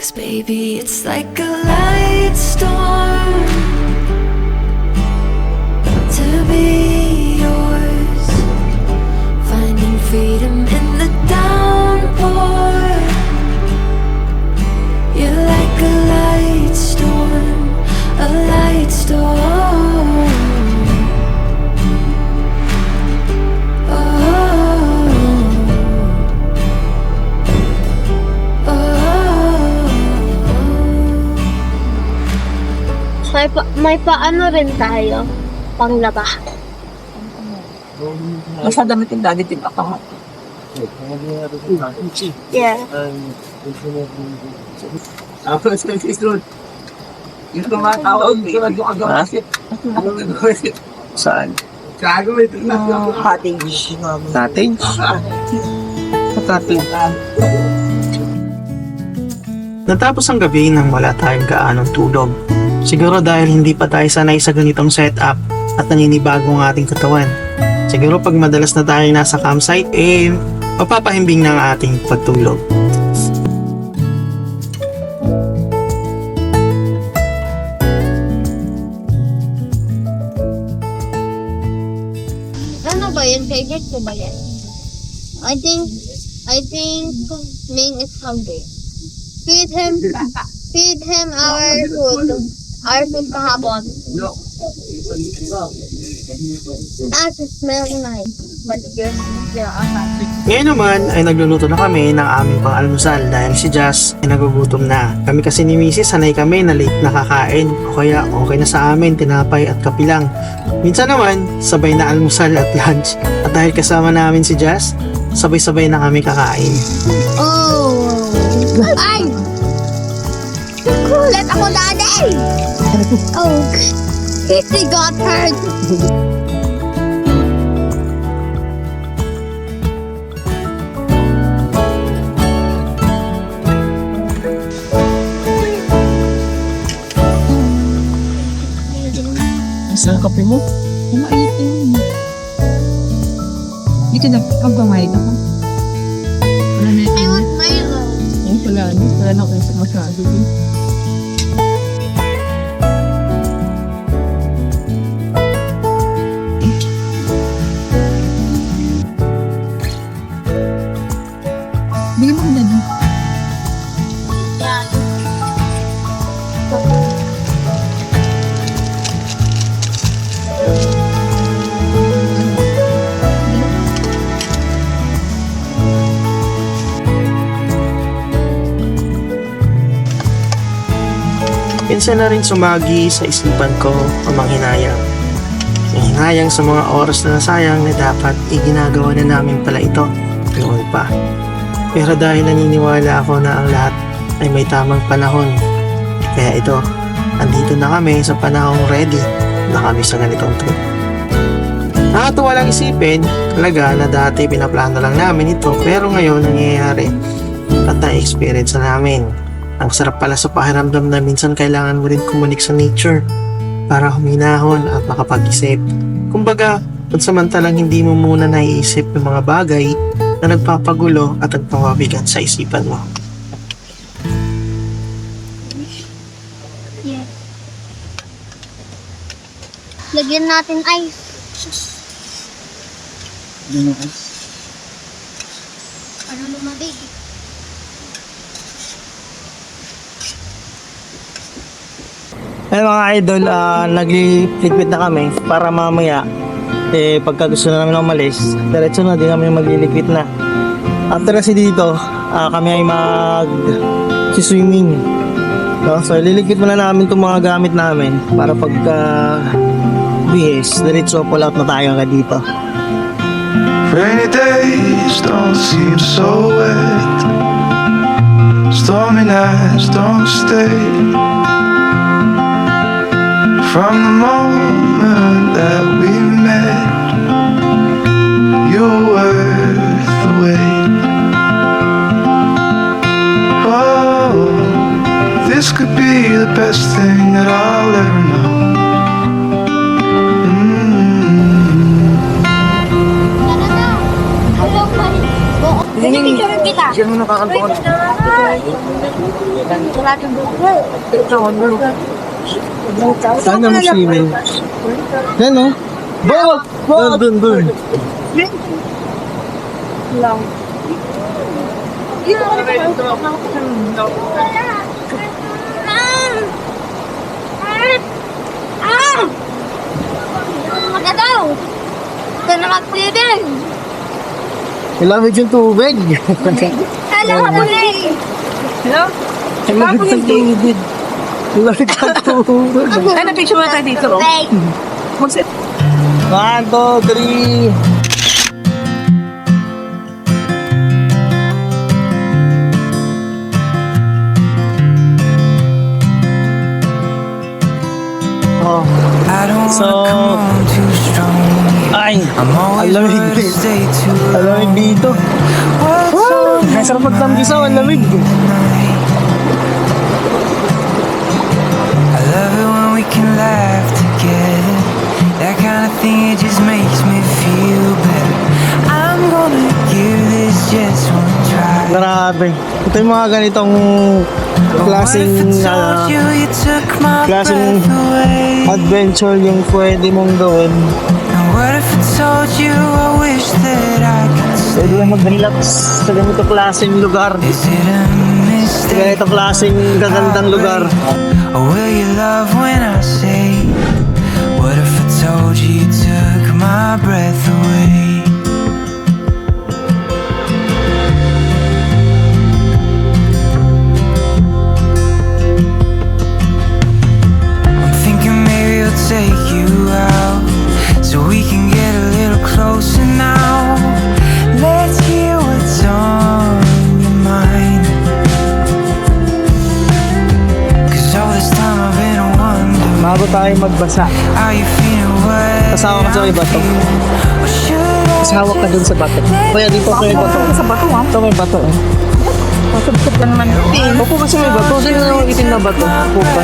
Cause baby, it's like a light storm. To be May, pa, may paano rin tayo. Panglaba. Nasa damit yung daddy din ako. Yeah. Ako sa road. Yung tumatawag, sunod yung agawasit. Saan? Gago ito na. Cottage. Cottage? Sa cottage. Natapos ang gabi nang wala tayong gaanong tulog. Siguro dahil hindi pa tayo sanay sa ganitong setup at naninibago ang ating katawan. Siguro pag madalas na tayo nasa campsite, eh, mapapahimbing ang ating pagtulog. Ano ba yun? Favorite ko ba yan? I think, I think Ming is hungry. Feed him, feed him our food. Food kahapon. Ah, it smells nice. But yours, there are. Ngayon naman ay nagluluto na kami ng aming pang-almusal dahil si Jazz ay nagugutom na. Kami kasi ni Mrs. sanay kami na late nakakain o kaya okay na sa amin tinapay at kapilang. Minsan naman sabay na almusal at lunch at dahil kasama namin si Jazz sabay-sabay na kami kakain. Oh! Ay! Kulit ako dati! Oh! Kitty got hurt! Sa kape mo? Kumaitin. Dito na, pagbamayad ako. Wala na I want Milo! Ayun pala, ano? Wala na akong masyado Minsan na rin sumagi sa isipan ko ang mga hinayang. Yung hinayang sa mga oras na nasayang na dapat iginagawa na namin pala ito noon pa. Pero dahil naniniwala ako na ang lahat ay may tamang panahon. Kaya ito, andito na kami sa panahong ready na kami sa ganitong trip. Nakatuwa lang isipin talaga na dati pinaplano lang namin ito pero ngayon nangyayari at na-experience na namin. Ang sarap pala sa pakiramdam na minsan kailangan mo rin kumunik sa nature para huminahon at makapag-isip. Kumbaga, pansamantalang hindi mo muna naiisip yung mga bagay na nagpapagulo at nagpapabigat sa isipan mo. Lagyan natin ice. Ano lumabig? Eh mga idol, uh, nagliligpit na kami para mamaya eh pagka gusto na namin umalis, diretso na din kami magliligpit na. After kasi dito, ah, kami ay mag swimming. No? So liligpit muna namin itong mga gamit namin para pagka bihis, diretso pull out na tayo agad dito. Rainy days don't seem so wet. Stormy nights don't stay. From the moment that we met, you were worth the wait. Oh, this could be the best thing that I'll ever know. Mm. Hello, buddy. Oo. Picture kita. Diyan mo nakakantukan. Sana mo swimming. Yan o. Bawag! Bawag! Dun, dun, dun. Ah! Magadaw! Ito na mag-swimming! Ilamig yung tubig. Hello, Ray! Ilamig yung tubig. Ilamig yung tubig. Ay, na-picture mo tayo dito. Ray! One, two, three. Oh, I don't So, wanna come on too strong. ay, I'm always Alam mo, worried to hindi. stay too ang lamig dito. On ang sarap magtambisaw, ang lamig. night? Can laugh together. That kind of thing, it just makes me feel better. I'm gonna give this just one try. Grabe. Ito yung mga ganitong klaseng my klaseng adventure yung pwede mong gawin. What if told you I wish that I could Pwede lang mag-relax sa ganito klaseng lugar. Is it a Mistake? ganito klaseng gagandang lugar. Or will you love when I say What if I told you you took my breath away tayo magbasa, How you feeling what Kasama ka sa may bato. Or should I mas hawak ka dun sa bato. Kuya, dito ko may bato. Sa bato, ha? Ito may bato. eh. Masubsob ka naman. Upo kasi may bato. Dito na yung itim na bato. Upo ka.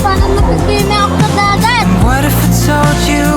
Paano mag-swimming ako sa dagat? What if I told you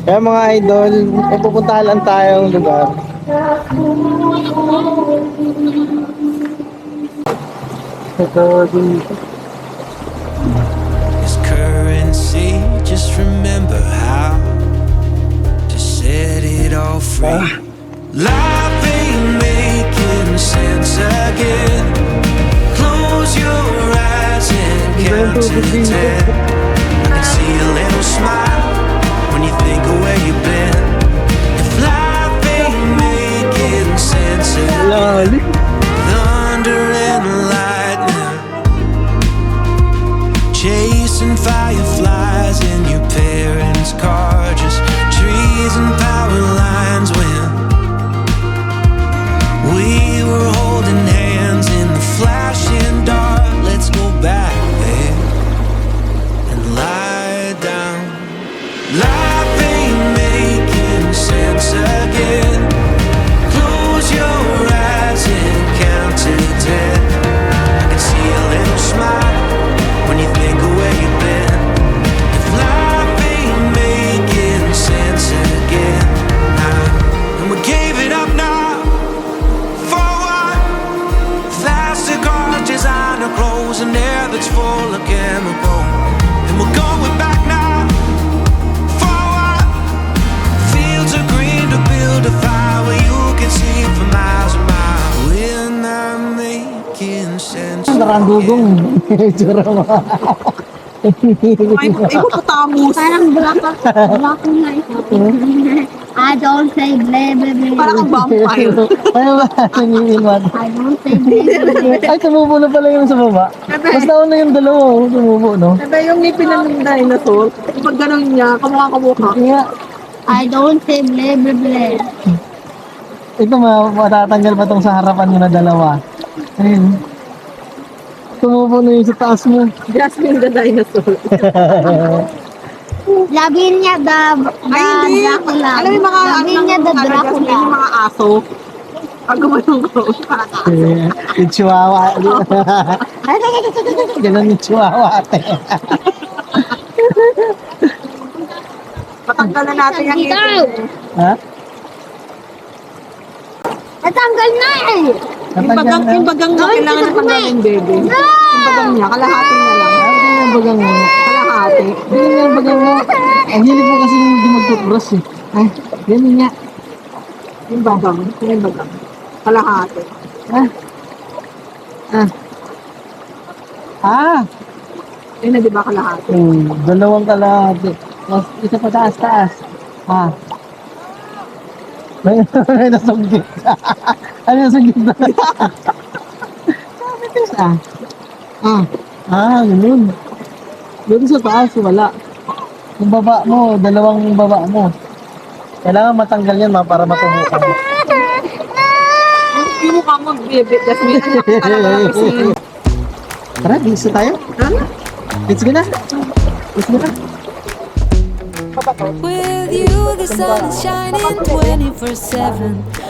Kaya mga idol, may pupuntahan lang tayong lugar. Ito dito. This currency, just remember how to set it all free. Life ain't making sense again. Close your eyes and count to ten. I can see a little smile when you think of where you've been. If life ain't making sense again. Chasing fireflies in your parents' car Just trees and power lines when We were Tsura mo. Ay, hippopotamus. Parang black black na ito. I don't say blah blah blah. Parang ang vampire. Ano ba? Nangingiwan. I don't say blah blah blah. Ay, tumubo na pala yung sa baba. Mas nauna yung dalawa, oh. Tumubo, no? Diba yung ngipin ng dinosaur? Pag ganun niya, kamukha-kamukha. Kaya, I don't say blah blah blah. ito ma, matatanggal pa tong sa harapan mo na dalawa. Ayun. Tumubo na yung sa taas mo. Jasmine the dinosaur. Labinya the, the Ay, hindi. Dracula. Alam mo yung mga, Labinya the ano, Jasmine, Dracula. yung mga aso. Pag gumanong ko, parang aso. Eh, yung chihuahua. Ganun yung chihuahua ate. Patanggal na natin yung ngipin. ha? Natanggal na eh. Yung bagang, yung bagang na kailangan na tanggalin, bebe. Yung bagang niya, kalahati na lang. Ano yung bagang mo? Kalahati. Ano yung bagang mo? Ang hilig mo kasi hindi mag-toothbrush eh. Ay, ganun nga. Yung bagang, yung bagang. Kalahati. Ah. Ah. Ah. Yun na, di ba kalahati? Hmm, dalawang kalahati. Mas isa pa taas taas. Ah. May, may nasugit. ano nasugit na? Sabi ko ah. Ah. Ah, ganun. Doon sa taas, wala. Yung baba mo, dalawang baba mo. Kailangan matanggal yan ma, para matubo ka. Mukha mo, Jasmine, anak ka ng pising. Tara, bisa tayo. Ano? Let's go na. Let's go na. With you, the sun is shining 24 7.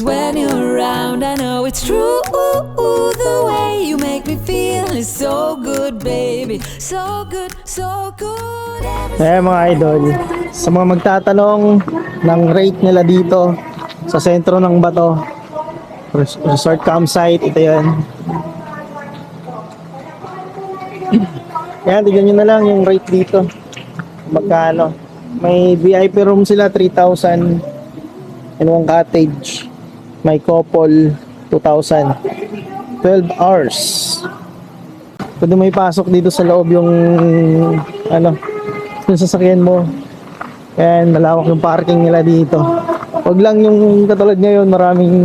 When you're around, I know it's true. The way you make me feel is so good, baby. So good, so good. Eh mga idol, sa mga magtatanong ng rate nila dito sa sentro ng Bato, res- resort campsite, ito yan. Yan, tignan nyo na lang yung rate dito. Magkano. May VIP room sila, 3,000. And one cottage. May couple, 2,000. 12 hours. Pwede may pasok dito sa loob yung ano, yung sasakyan mo. Ayan, malawak yung parking nila dito. Huwag lang yung katulad ngayon, maraming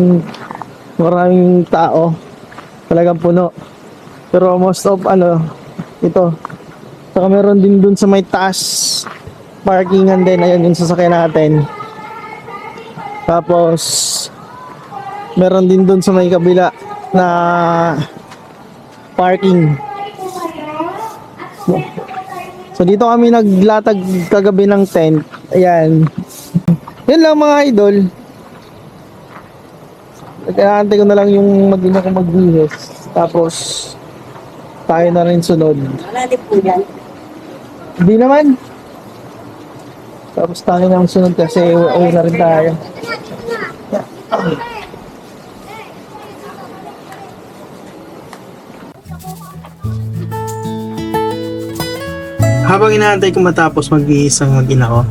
maraming tao. Talagang puno. Pero most of ano, ito. Saka meron din dun sa may taas parkingan din. Ayun yung sasakyan natin. Tapos meron din dun sa may kabila na parking. So dito kami naglatag kagabi ng tent. Ayan. Yan lang mga idol. Nag-aantay ko na lang yung mag-ina ko magbihis. Tapos tayo na rin sunod. Wala din po yan. Hindi naman. Tapos tayo na ang sunod kasi uwi na rin tayo. Habang inaantay ko matapos magbihis ang mag-ina ko,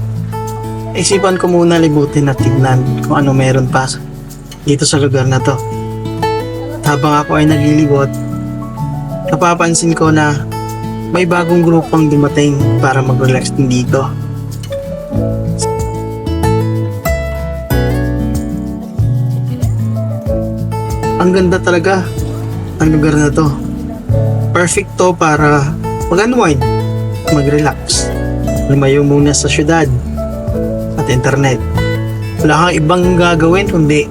isipan ko muna libutin at tignan kung ano meron pa dito sa lugar na to. Habang ako ay naglilibot, napapansin ko na may bagong grupong dumating para mag-relax din dito. Ang ganda talaga ang lugar na to. Perfect to para mag-unwind, mag-relax. Lumayo muna sa syudad at internet. Wala kang ibang gagawin kundi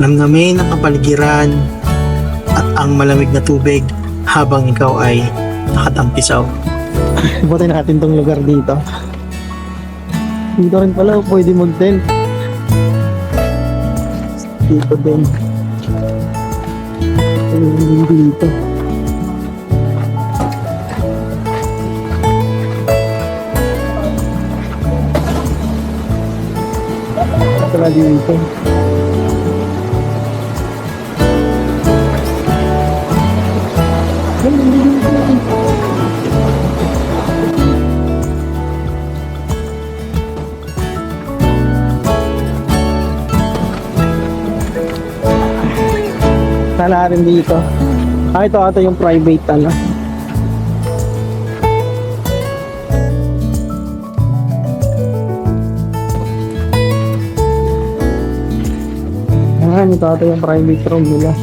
namnamin ang kapaligiran at ang malamig na tubig habang ikaw ay nakatampisaw. Ibutin natin tong lugar dito. Dito rin pala pwede mag-tent. Dito din. Ayun, dito. Pala dito. Sana rin dito. Ah, ito ata yung private ano. Ayan, ito ata yung private room nila.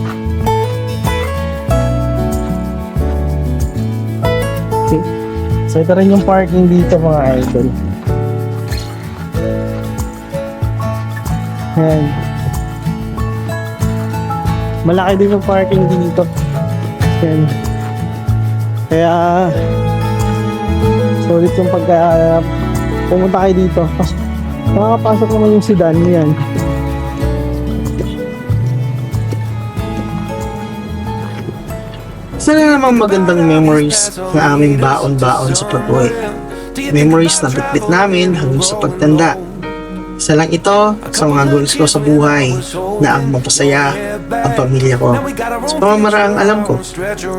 Okay. So ito rin yung parking dito mga idol. Ayan. Malaki din yung parking dito. Ayan. Kaya solid yung pagka pumunta kayo dito. Pas, makakapasok naman yung sedan yan. Sana namang magandang memories na aming baon-baon sa pag-uwi. Memories na bitbit namin hanggang sa pagtanda. Isa lang ito sa mga goals ko sa buhay na ang mapasaya ang pamilya ko. Sa pamamaraang alam ko.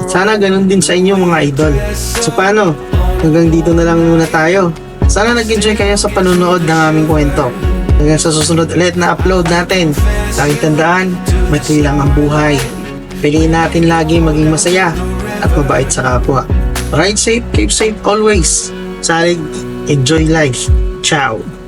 Sana ganun din sa inyo mga idol. So paano? Hanggang dito na lang muna tayo. Sana nag-enjoy kayo sa panunood ng aming kwento. Hanggang sa susunod ulit na upload natin. Laging tandaan, may lang ang buhay. Piliin natin lagi maging masaya at mabait sa kapwa. Ride safe, keep safe always. Salig, enjoy life. Ciao!